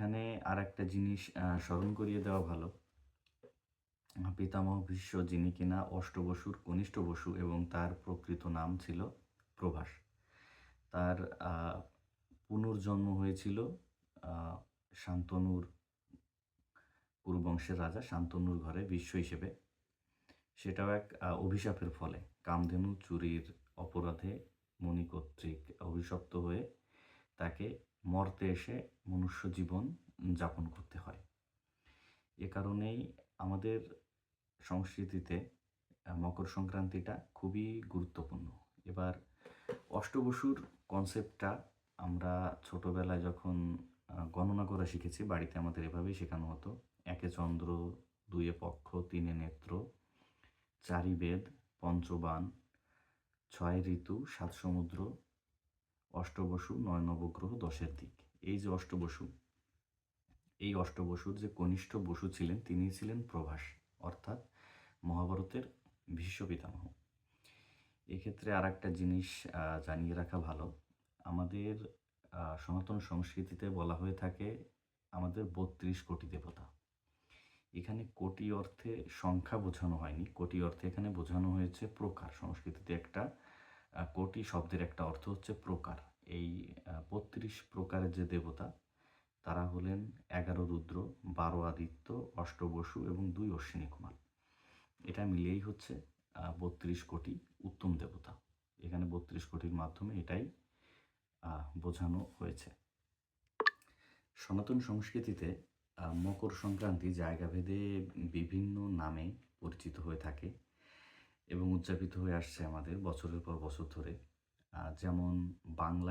এখানে আর একটা জিনিস স্মরণ করিয়ে দেওয়া ভালো। পিতামহ ভীষ্ম যিনি কিনা অষ্টবসুর কনিষ্ঠ বসু এবং তার প্রকৃত নাম ছিল প্রভাস। তার পুনর্জন্ম হয়েছিল শান্তনুর পুরবংশের রাজা শান্তনুর ঘরে বিশ্ব হিসেবে। সেটাও এক অভিশাপের ফলে। কামধেনু চুরির অপরাধে মণি কর্তৃক অভিশপ্ত হয়ে তাকে মর্তে এসে মনুষ্য জীবন যাপন করতে হয়। এ কারণেই আমাদের সংস্কৃতিতে মকর সংক্রান্তিটা খুবই গুরুত্বপূর্ণ। এবার অষ্টবসুর কনসেপ্টটা আমরা ছোটবেলায় যখন গণনা করা শিখেছি, বাড়িতে আমাদের এভাবেই শেখানো হতো। একে চন্দ্র, দুয়ে পক্ষ, তিনে নেত্র, চারি বেদ, পঞ্চবান, ছয় ঋতু, সাত সমুদ্র অষ্টবসু নয় নবগ্রহ দশের দিক। এই যে অষ্টবসু, এই অষ্টবসুর যে কনিষ্ঠ বসু ছিলেন, তিনি ছিলেন প্রভাস, অর্থাৎ মহাভারতের ভীষ্ম পিতামহ এক্ষেত্রে আর একটা জিনিস জানিয়ে রাখা ভালো। আমাদের সনাতন সংস্কৃতিতে বলা হয়ে থাকে আমাদের বত্রিশ কোটি দেবতা। এখানে কোটি অর্থে সংখ্যা বোঝানো হয়নি। কোটি অর্থে এখানে বোঝানো হয়েছে প্রকার। সংস্কৃতিতে একটা কোটি শব্দের একটা অর্থ হচ্ছে প্রকার। এই বত্রিশ প্রকারের যে দেবতা, তারা হলেন এগারো রুদ্র, বারো আদিত্য, অষ্টবসু এবং দুই অশ্বিনী কুমার। এটা মিলিয়েই হচ্ছে বত্রিশ কোটি উত্তম দেবতা। এখানে বত্রিশ কোটির মাধ্যমে এটাই বোঝানো হয়েছে। সনাতন সংস্কৃতিতে মকর সংক্রান্তি জায়গাভেদে বিভিন্ন নামে পরিচিত হয়ে থাকে। এবং উদযাপিত হয়ে আসছে আমাদের বছরের পর বছর ধরে। যেমন বাংলা